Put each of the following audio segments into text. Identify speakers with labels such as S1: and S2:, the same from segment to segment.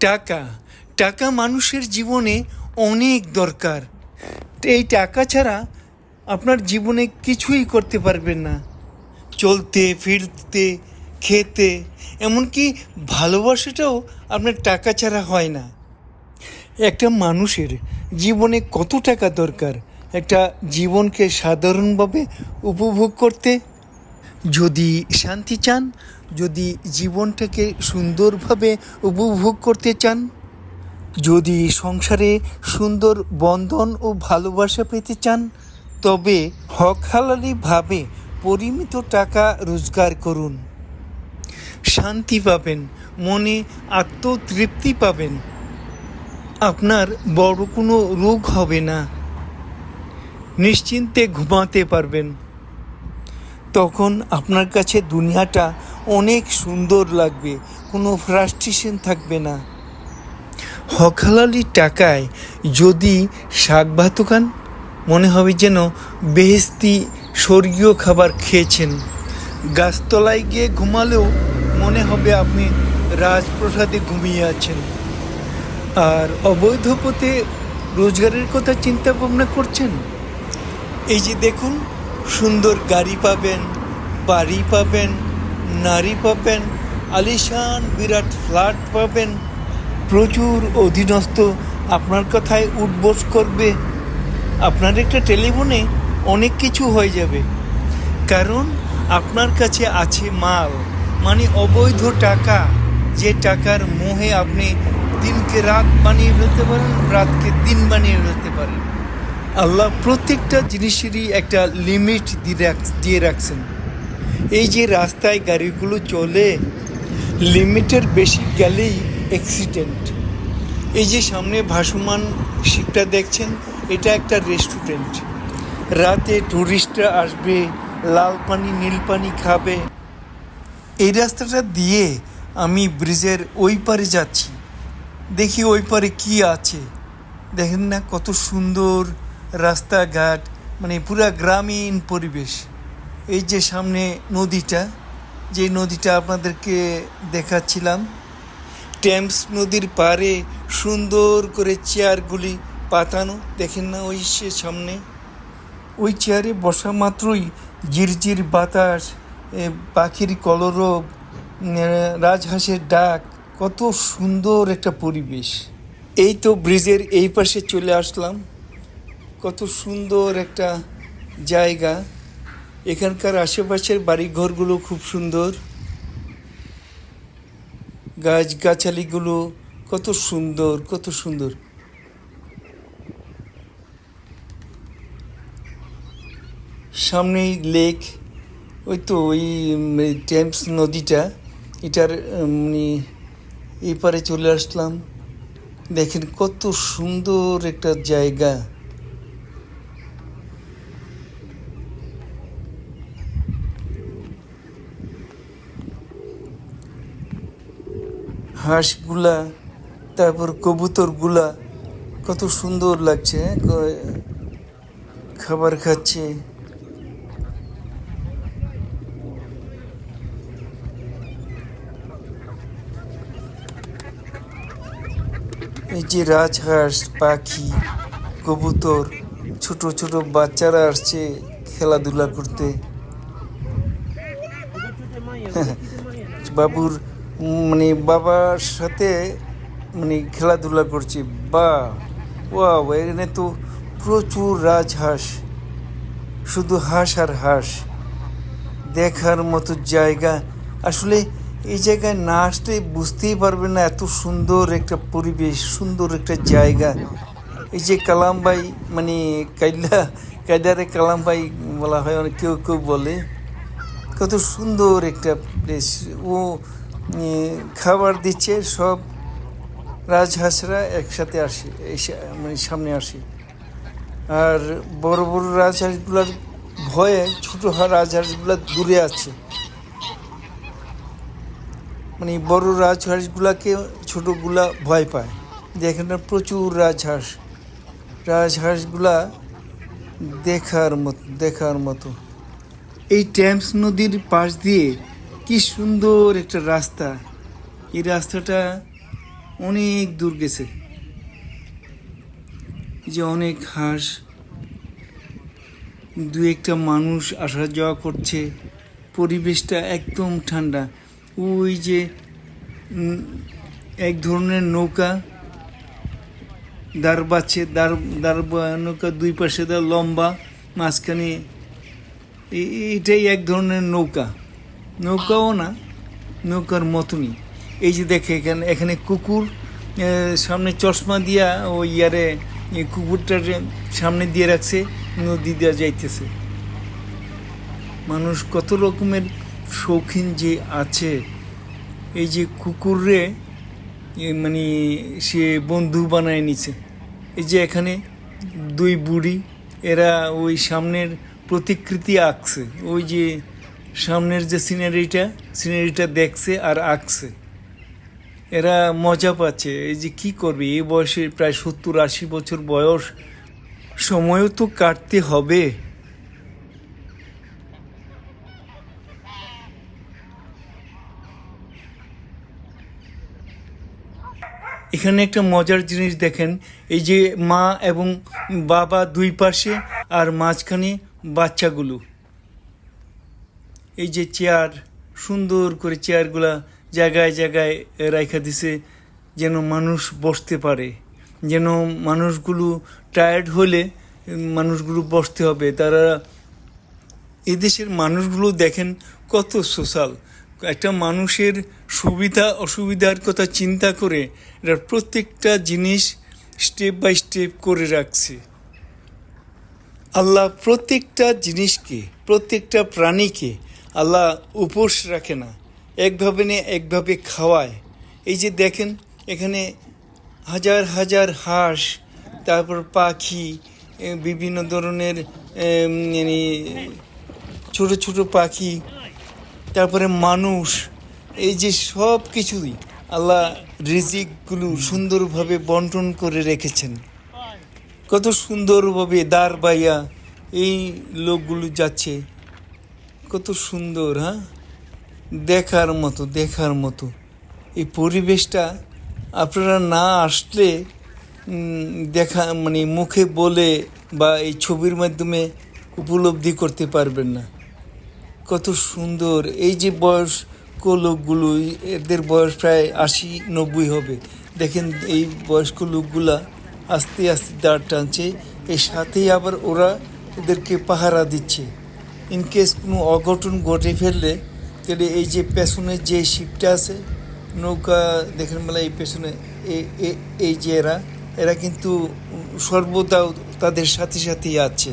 S1: টাকা। টাকা মানুষের জীবনে অনেক দরকার। এই টাকা ছাড়া আপনার জীবনে কিছুই করতে পারবেন না। চলতে, ফিরতে, খেতে, এমনকি ভালোবাসাটাও আপনার টাকা ছাড়া হয় না। একটা মানুষের জীবনে কত টাকা দরকার? একটা জীবনকে সাধারণভাবে উপভোগ করতে যদি শান্তি চান, যদি জীবনটাকে সুন্দরভাবে উপভোগ করতে চান, যদি সংসারে সুন্দর বন্ধন ও ভালোবাসা পেতে চান, তবে হক হালালিভাবে পরিমিত টাকা রোজগার করুন। শান্তি পাবেন, মনে আত্মতৃপ্তি পাবেন। আপনার বড় কোনো রোগ হবে না। নিশ্চিন্তে ঘুমাতে পারবেন। তখন আপনার কাছে দুনিয়াটা অনেক সুন্দর লাগবে, কোনো ফ্রাস্ট্রেশন থাকবে না। হকালালি টাকায় যদি শাক ভাত খান, মনে হবে যেন বেহেস্তি স্বর্গীয় খাবার খেয়েছেন। গাছতলায় গিয়ে ঘুমালেও মনে হবে আপনি রাজপ্রসাদে ঘুমিয়ে আছেন। আর অবৈধ পথে রোজগারের কথা চিন্তা ভাবনা করছেন? এই যে দেখুন সুন্দর গাড়ি পাবেন, বাড়ি পাবেন, নারী পাবেন, আলিশান বিরাট ফ্ল্যাট পাবেন। প্রচুর অধীনস্থ আপনার কথায় উঠবোস করবে। আপনার একটা টেলিফোনে অনেক কিছু হয়ে যাবে। কারণ আপনার কাছে আছে মাল মানে অবৈধ টাকা। যে টাকার মোহে আপনি দিনকে রাত বানিয়ে ফেলতে পারেন, রাতকে দিন বানিয়ে ফেলতে পারেন। আল্লাহ প্রত্যেকটা জিনিসেরই একটা লিমিট দিয়ে রাখ- দিয়ে রাখছেন। এই যে রাস্তায় গাড়িগুলো চলে লিমিটের বেশি গেলেই অ্যাক্সিডেন্ট এই যে সামনে ভাসমান শিপটা দেখছেন, এটা একটা রেস্টুরেন্ট রাতে টুরিস্টরা আসবে, লাল পানি, নীল পানি খাবে। এই রাস্তাটা দিয়ে আমি ব্রিজের ওই পারে যাচ্ছি। দেখি ওই পারে কি আছে। দেখেন না কত সুন্দর রাস্তাঘাট মানে পুরা গ্রামীণ পরিবেশ। এই যে সামনে নদীটা যে নদীটা আপনাদেরকে দেখাচ্ছিলাম, টেমস নদীর পাড়ে সুন্দর করে চেয়ারগুলি পাতানো, দেখেন না ওই সে সামনে? ওই চেয়ারে বসা মাত্রই ঝিরঝির বাতাস পাখির কলরব রাজহাঁসের ডাক, কত সুন্দর একটা পরিবেশ। এই তো ব্রিজের এই পাশে চলে আসলাম। কত সুন্দর একটা জায়গা। এখানকার আশেপাশের বাড়িঘরগুলো খুব সুন্দর। গাছগাছালিগুলো কত সুন্দর কত সুন্দর। সামনেই লেক, ওই তো ওই টেমস নদীটা। এটার মানে এই পারে চলে আসলাম। দেখেন কত সুন্দর একটা জায়গা। হাঁসগুলা, তারপর কবুতরগুলা কত সুন্দর লাগছে হ্যাঁ? খাবার খাচ্ছে এই যে রাজহাঁস, পাখি, কবুতর, ছোট ছোট বাচ্চারা আসছে খেলাধুলা করতে বাবুর মানে বাবার সাথে মানে খেলাধুলা করছি। বা, ওয়াও, এখানে তো প্রচুর রাজহাঁস শুধু হাঁস আর হাঁস। দেখার মতো জায়গা। আসলে এই জায়গায় না আসলে বুঝতেই পারবে না এত সুন্দর একটা পরিবেশ, সুন্দর একটা জায়গা। এই যে কালামবাই মানে কাইলা কায়দারে কালামবাই বলা হয়, অনেক কেউ কেউ বলে। কত সুন্দর একটা প্লেস ও খাবার দিচ্ছে, সব রাজহাঁসরা একসাথে আসে মানে সামনে আসে। আর বড় বড় রাজহাঁসগুলার ভয়ে ছোট রাজহাঁসগুলা দূরে আছে। মানে বড় রাজহাঁসগুলাকে ছোটগুলা ভয় পায়। দেখেন প্রচুর রাজহাঁস। রাজহাঁসগুলা দেখার মতো দেখার মতো। এই ট্যাম্পস নদীর পাশ দিয়ে কি সুন্দর একটা রাস্তা। এই রাস্তাটা অনেক দূর গেছে। যে অনেক হাঁস, দু একটা মানুষ আসা যাওয়া করছে, পরিবেশটা একদম ঠান্ডা। ওই যে এক ধরনের নৌকা, দাঁড় বাচ্ছে দাঁড় দাঁড় নৌকা দুই পাশে দা লম্বা, মাঝখানে এ- এইটাই এক ধরনের নৌকা। নৌকাও না, নৌকার মতনই। এই যে দেখে এখানে এখানে কুকুর সামনে চশমা দিয়া ওই ইয়ারে কুকুরটার সামনে দিয়ে রাখছে, নদী দেওয়া যাইতেছে। মানুষ কত রকমের শৌখিন যে আছে। এই যে কুকুররে মানে সে বন্ধু বানায় নিছে। এই যে এখানে দুই বুড়ি, এরা ওই সামনের প্রতিকৃতি আঁকছে। ওই যে সামনের যে সিনারিটা সিনারিটা দেখছে আর আঁকছে। এরা মজা পাচ্ছে। এই যে কি করবে? এই বয়সে প্রায় সত্তর আশি বছর বয়স। সময়ও তো কাটতে হবে। এখানে একটা মজার জিনিস দেখেন। এই যে মা এবং বাবা দুই পাশে আর মাঝখানে বাচ্চাগুলো। এই যে চেয়ার, সুন্দর করে চেয়ারগুলা জায়গায় জায়গায় রাখা দিছে, যেন মানুষ বসতে পারে। যেন মানুষগুলো টায়ার্ড হলে মানুষগুলো বসতে হবে। তারা এদেশের মানুষগুলো দেখেন কত সোশ্যাল একটা মানুষের সুবিধা, অসুবিধার কথা চিন্তা করে এরা প্রত্যেকটা জিনিস স্টেপ বাই স্টেপ করে রাখছে। আল্লাহ প্রত্যেকটা জিনিসকে, প্রত্যেকটা প্রাণীকে আল্লাহ উপোস রাখে না। একভাবে নিয়ে একভাবে খাওয়ায়। এই যে দেখেন, এখানে হাজার হাজার হাঁস, তারপর পাখি বিভিন্ন ধরনের ছোট ছোট পাখি, তারপরে মানুষ, এই যে সব কিছুই আল্লাহ রিজিকগুলো সুন্দরভাবে বন্টন করে রেখেছেন। কত সুন্দরভাবে দাঁড় বাইয়া এই লোকগুলো যাচ্ছে। কত সুন্দর হ্যাঁ? দেখার মতো দেখার মতো। এই পরিবেশটা আপনারা না আসলে দেখা মানে মুখে বলে বা এই ছবির মাধ্যমে উপলব্ধি করতে পারবেন না। কত সুন্দর। এই যে বয়স্ক লোকগুলো, এদের বয়স প্রায় আশি, নব্বই হবে। দেখেন এই বয়স্ক লোকগুলা আস্তে আস্তে দাঁড় টানছে, এর সাথেই আবার ওরা এদেরকে পাহারা দিচ্ছে। ইনকেস কোনো অঘটন ঘটে ফেললে, তাহলে এই যে পেছনের যে শিপটা আছে, নৌকা দেখেন মেলা এই পেছনে এই যে এরা এরা কিন্তু সর্বদা তাদের সাথে সাথেই আছে।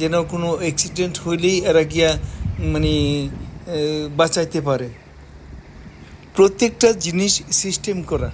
S1: যেন কোনো অ্যাক্সিডেন্ট হইলেই এরা গিয়া মানে বাঁচাইতে পারে। প্রত্যেকটা জিনিস সিস্টেম করা।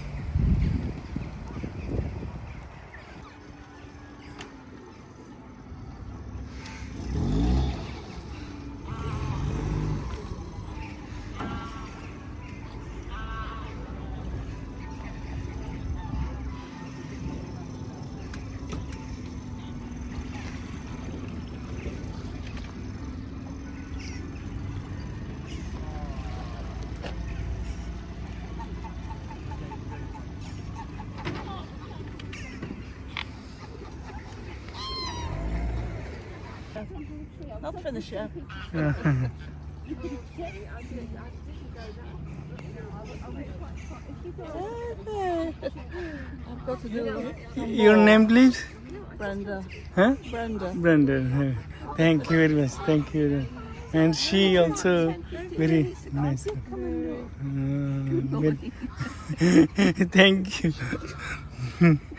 S2: Not the show. I've got to do
S1: Your name please?
S2: Brenda.
S1: Huh?
S2: Brenda.
S1: Brandon. Thank you very much. Thank you. very much. And she also very nice. Uh, very- Thank you.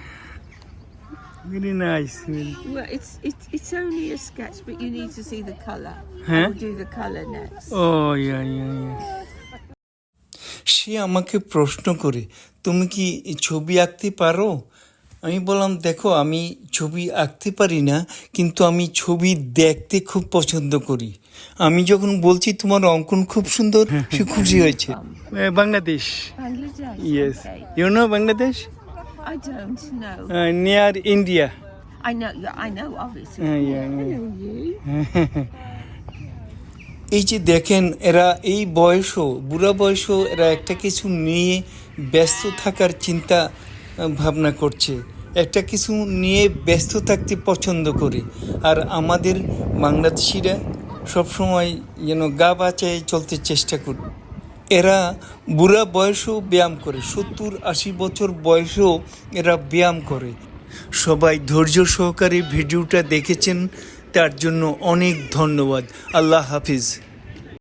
S1: very nice. Very.
S2: Well, it's it's it's only a sketch, but you need to see the colour.
S1: Huh?
S2: We'll do the colour next.
S1: Oh yeah yeah yeah. সে আমাকে প্রশ্ন করে তুমি কি ছবি আঁকতে পারো আমি বললাম দেখো আমি ছবি আঁকতে পারি না কিন্তু আমি ছবি দেখতে খুব পছন্দ করি আমি যখন বলছি তোমার অঙ্কন খুব সুন্দর সে খুশি হয়েছে Bangladesh
S2: Bangladesh.
S1: Yes. You know Bangladesh
S2: I don't know.
S1: Near India
S2: I know. I know. Obviously.
S1: Uh, yeah,
S2: I know you.
S1: এই যে দেখেন এরা এই বয়সও বুড়া বয়সও এরা একটা কিছু নিয়ে ব্যস্ত থাকার চিন্তা ভাবনা করছে একটা কিছু নিয়ে ব্যস্ত থাকতে পছন্দ করে আর আমাদের বাংলাদেশিরা সবসময় যেন গা বাঁচায় চলতে চেষ্টা করে এরা বুড়া বয়সেও ব্যায়াম করে, সত্তর আশি বছর বয়সেও এরা ব্যায়াম করে। সবাই ধৈর্য সহকারে ভিডিওটা দেখেছেন, তার জন্য অনেক ধন্যবাদ। আল্লাহ হাফিজ।